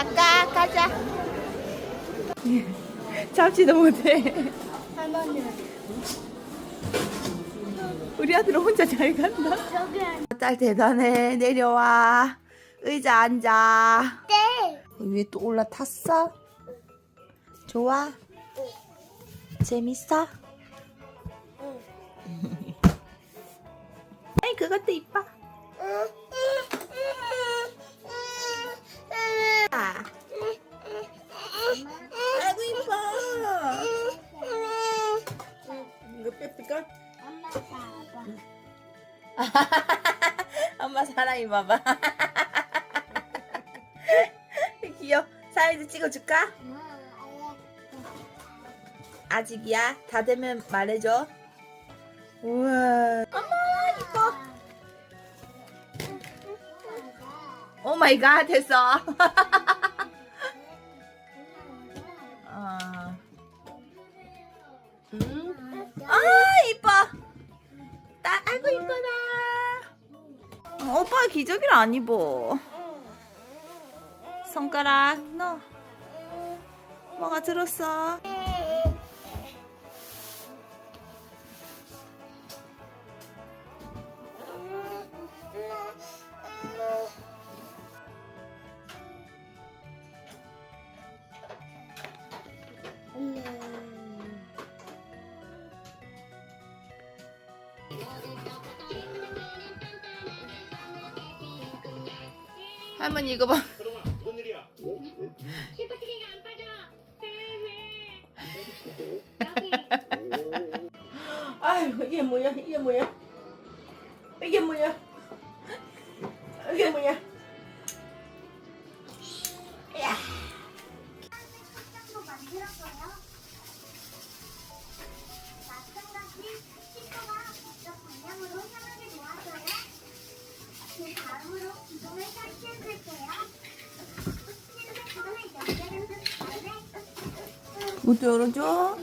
가까 가자. 잡지도 못해. 우리 아들 혼자 잘 간다. 저기 딸 대단해. 내려와. 의자 앉아. 때 위에 또 올라탔어? 좋아? 재밌어? 아이 그것도 이뻐. 아. 이거 뺏을까? 엄마 봐봐 엄마 사랑이 봐봐. 귀여워. 사이즈 찍어줄까? 아직이야. 다 되면 말해줘. 우와. 엄마 이뻐. 오 마이 갓 됐어. 어. 음. 아이고 이뻐라. 어, 오빠 기저귀를 안 입어. 손가락 넣어. 뭐가 들었어? 할머니 이거 봐. 아유 이게 뭐야? 이게 뭐야? 이게 뭐야? 문 열어줘.